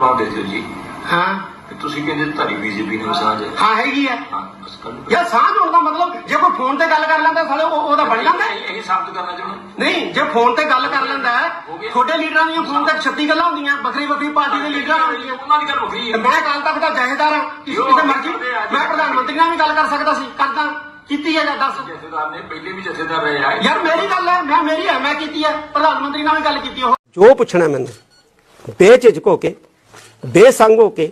ਜਵਾਬ ਦੇ ਦਿਓ ਜੀ। ਹਾਂ। ਤੇ ਤੁਸੀਂ ਕਹਿੰਦੇ ਤੁਹਾਡੀ ਬੀਜੇਪੀ ਨਾਲ ਸਾਂਝ ਹੈ। ਹਾਂ ਹੈਗੀ ਆ ਹਾਂ ਬਸ ਯਾਰ ਸਾਂਝ ਹੋਣ ਦਾ ਮਤਲਬ ਜੇ ਕੋਈ ਫੋਨ ਤੇ ਗੱਲ ਕਰ ਲੈਂਦਾ ਸਾਲੇ ਉਹ ਉਹਦਾ ਬਣ ਜਾਂਦਾ। ਹੈ। ਇਹ ਸਾਬਤ ਕਰਨਾ ਚਾਹੁੰਦਾ ਨਹੀਂ ਜੇ ਫੋਨ ਤੇ ਗੱਲ ਕਰ ਲੈਂਦਾ ਹੈ, ਤੁਹਾਡੇ ਲੀਡਰਾਂ ਦੀਆਂ ਫੋਨ ਤੇ 36 ਗੱਲਾਂ ਹੁੰਦੀਆਂ ਵੱਖਰੀ ਵੱਖਰੀ ਪਾਰਟੀ ਦੇ ਲੀਡਰਾਂ ਨਾਲ ਹੁੰਦੀਆਂ। ਉਹਨਾਂ ਦੀ ਗੱਲ ਵੱਖਰੀ ਤੇ ਹੈ ਮੈਂ ਕੱਲ ਤੱਕ ਦਾ ਜਹੇਦਾਰ ਹਾਂ। ਕਿਸੇ ਕਿਸੇ ਮਰਜ਼ੀ ਮੈਂ ਪ੍ਰਧਾਨ ਮੰਤਰੀ ਨਾਲ ਵੀ ਗੱਲ ਕਰ ਸਕਦਾ ਸੀ। ਕਰਦਾ। ਕੀਤੀ ਹੈ ਜਾਂ ਦੱਸ। ਜਥੇਦਾਰ ਨੇ ਪਹਿਲੇ ਵੀ ਜਥੇਦਾਰ ਰਹੇ ਆ। ਯਾਰ ਮੇਰੀ ਗੱਲ ਹੈ ਮੈਂ ਮੇਰੀ ਹੈ ਮੈਂ ਕੀਤੀ ਹੈ। ਪ੍ਰਧਾਨ ਮੰਤਰੀ ਨਾਲ ਵੀ ਗੱਲ ਕੀਤੀ ਉਹ ਜੋ ਪੁੱਛਣਾ ਮੈਨੂੰ ਬੇਝਿਜਕ ਹੋ ਕੇ ਬੇਸੰਗ ਹੋ ਕੇ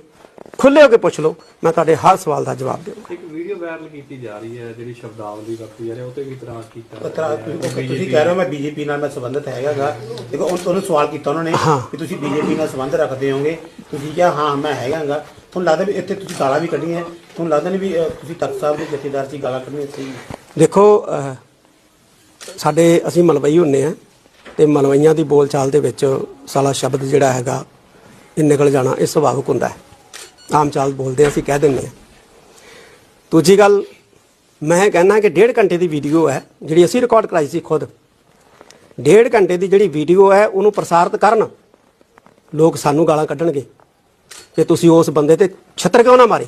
ਖੁੱਲੇ ਹੋ ਕੇ ਪੁੱਛ ਲਓ ਮੈਂ ਤੁਹਾਡੇ ਹਰ ਸਵਾਲ ਦਾ ਜਵਾਬ ਦੇਵਾਂਗਾ। ਇੱਕ ਵੀਡੀਓ ਵਾਇਰਲ ਕੀਤੀ ਜਾ ਰਹੀ ਹੈ ਜਿਹੜੀ ਸ਼ਬਦਾਵਲੀ ਵਰਤੀ ਜਾ ਰਹੀ ਹੈ ਉਹ ਤੇ ਵੀ ਇਤਰਾਜ਼ ਕੀਤਾ ਪਤਰਾ ਤੁਸੀਂ ਕਹਿ ਰਹੇ ਹੋ ਮੈਂ ਬੀਜੇਪੀ ਨਾਲ ਮੈਂ ਸੰਬੰਧਿਤ ਹੈਗਾਗਾ। ਦੇਖੋ ਉਹ ਤੁਹਾਨੂੰ ਸਵਾਲ ਕੀਤਾ ਉਹਨਾਂ ਨੇ ਹਾਂ। ਕਿ ਤੁਸੀਂ ਬੀਜੇਪੀ ਨਾਲ ਸੰਬੰਧ ਰੱਖਦੇ ਹੋਗੇ। ਤੁਸੀਂ ਕਿਹਾ ਹਾਂ ਮੈਂ ਹੈਗਾਗਾ। ਤੁਹਾਨੂੰ ਲੱਗਦਾ ਵੀ ਇੱਥੇ ਤੁਸੀਂ ਗਾਲਾਂ ਵੀ ਕੱਢੀਆਂ। ਤੁਹਾਨੂੰ ਲੱਗਦਾ ਨਹੀਂ ਵੀ ਤੁਸੀਂ ਤਖਤ ਸਾਹਿਬ ਦੇ ਜਥੇਦਾਰ ਸੀ ਗਾਲਾਂ ਕੱਢੀਆਂ ਸੀ? ਦੇਖੋ ਸਾਡੇ ਅਸੀਂ ਮਲਵਈ ਹੁੰਨੇ ਆ ਤੇ ਮਲਵਈਆਂ ਦੀ ਬੋਲਚਾਲ ਦੇ ਵਿੱਚ ਸਾਲਾ ਸ਼ਬਦ ਜਿਹੜਾ ਹੈਗਾ ਇਹ ਨਿਕਲ ਜਾਣਾ, ਇਹ ਸੁਭਾਵਿਕ ਹੁੰਦਾ ਹੈ। ਆਮ ਚਾਲ ਬੋਲਦੇ ਅਸੀਂ ਕਹਿ ਦਿੰਦੇ ਹਾਂ। ਦੂਜੀ ਗੱਲ, ਮੈਂ ਕਹਿੰਦਾ ਕਿ ਡੇਢ ਘੰਟੇ ਦੀ ਵੀਡੀਓ ਹੈ, ਜਿਹੜੀ ਅਸੀਂ ਰਿਕਾਰਡ ਕਰਾਈ ਸੀ ਖੁਦ। ਡੇਢ ਘੰਟੇ ਦੀ ਜਿਹੜੀ ਵੀਡੀਓ ਹੈ, ਉਹਨੂੰ ਪ੍ਰਸਾਰਿਤ ਕਰਨ ਲੋਕ ਸਾਨੂੰ ਗਾਲਾਂ ਕੱਢਣਗੇ। ਕਿ ਤੁਸੀਂ ਉਸ ਬੰਦੇ ਤੇ ਛੱਤਰ ਕਿਉਂ ਨਾ ਮਾਰੇ,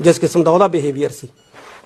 ਜਿਸ ਕਿਸਮ ਦਾ ਉਹਦਾ ਬਿਹੇਵੀਅਰ ਸੀ।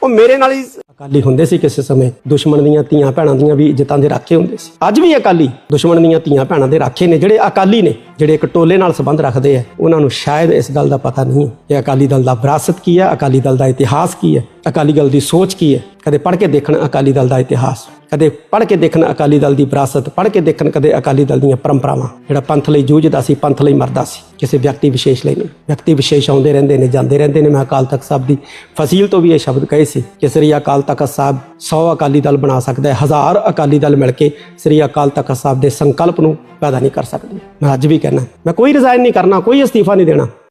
ਉਹ ਮੇਰੇ ਨਾਲ ਹੀ ਅਕਾਲੀ ਹੁੰਦੇ ਸੀ ਕਿਸੇ ਸਮੇਂ। ਦੁਸ਼ਮਣ ਦੀਆਂ ਧੀਆਂ ਭੈਣਾਂ ਦੀਆਂ ਵੀ ਇੱਜ਼ਤਾਂ ਦੇ ਰਾਖੇ ਹੁੰਦੇ ਸੀ। ਅੱਜ ਵੀ ਅਕਾਲੀ। ਦੁਸ਼ਮਣ ਦੀਆਂ ਧੀਆਂ ਭੈਣਾਂ ਦੇ ਰਾਖੇ ਨੇ, ਜਿਹੜੇ ਅਕਾਲੀ ਨੇ, ਜਿਹੜੇ ਇੱਕ ਟੋਲੇ ਨਾਲ ਸੰਬੰਧ ਰੱਖਦੇ ਆ, ਉਹਨਾਂ ਨੂੰ ਸ਼ਾਇਦ ਇਸ ਗੱਲ ਦਾ ਪਤਾ ਨਹੀਂ ਕਿ ਅਕਾਲੀ ਦਲ ਦਾ ਵਿਰਾਸਤ ਕੀ ਹੈ, ਅਕਾਲੀ ਦਲ ਦਾ ਇਤਿਹਾਸ ਕੀ ਹੈ, ਅਕਾਲੀ ਦਲ ਦੀ ਸੋਚ ਕੀ ਹੈ। ਕਦੇ ਪੜ੍ਹ ਕੇ ਦੇਖਣ ਅਕਾਲੀ ਦਲ ਦਾ ਇਤਿਹਾਸ। ਕਦੇ ਪੜ੍ਹ ਕੇ ਦੇਖਣ ਅਕਾਲੀ ਦਲ ਦੀ ਵਿਰਾਸਤ, ਪੜ੍ਹ ਕੇ ਦੇਖਣ ਕਦੇ ਅਕਾਲੀ ਦਲ ਦੀਆਂ ਪਰੰਪਰਾਵਾਂ। ਜਿਹੜਾ ਪੰਥ ਲਈ ਜੂਝਦਾ ਸੀ, ਪੰਥ ਲਈ ਮਰਦਾ ਸੀ। ਕਿਸੇ ਵਿਅਕਤੀ ਵਿਸ਼ੇਸ਼ ਲਈ ਨਹੀਂ। ਵਿਅਕਤੀ ਵਿਸ਼ੇਸ਼ ਆਉਂਦੇ ਰਹਿੰਦੇ ਨੇ, ਜਾਂਦੇ ਰਹਿੰਦੇ ਨੇ। ਮੈਂ ਅਕਾਲ ਤਖਤ ਸਾਹਿਬ ਦੀ ਫਸੀਲ ਤੋਂ ਵੀ ਇਹ ਸ਼ਬਦ ਕਹੇ ਸੀ ਕਿ ਸ੍ਰੀ ਅਕਾਲ ਤਖਤ ਸਾਹਿਬ 100 ਅਕਾਲੀ ਦਲ ਬਣਾ ਸਕਦਾ ਹੈ, ਹਜ਼ਾਰ ਅਕਾਲੀ ਦਲ ਮਿਲ ਕੇ ਸ੍ਰੀ ਅਕਾਲ ਤਖਤ ਸਾਹਿਬ ਦੇ ਸੰਕਲਪ ਨੂੰ ਪੈਦਾ ਨਹੀਂ ਕਰ ਸਕਦੇ। ਮੈਂ ਅੱਜ ਵੀ ਕਹਿਣਾ ਮੈਂ ਕੋਈ ਰਿਜ਼ਾਈਨ ਨਹੀਂ ਕਰਨਾ, ਕੋਈ ਅਸਤੀਫਾ ਨਹੀਂ ਦੇਣਾ।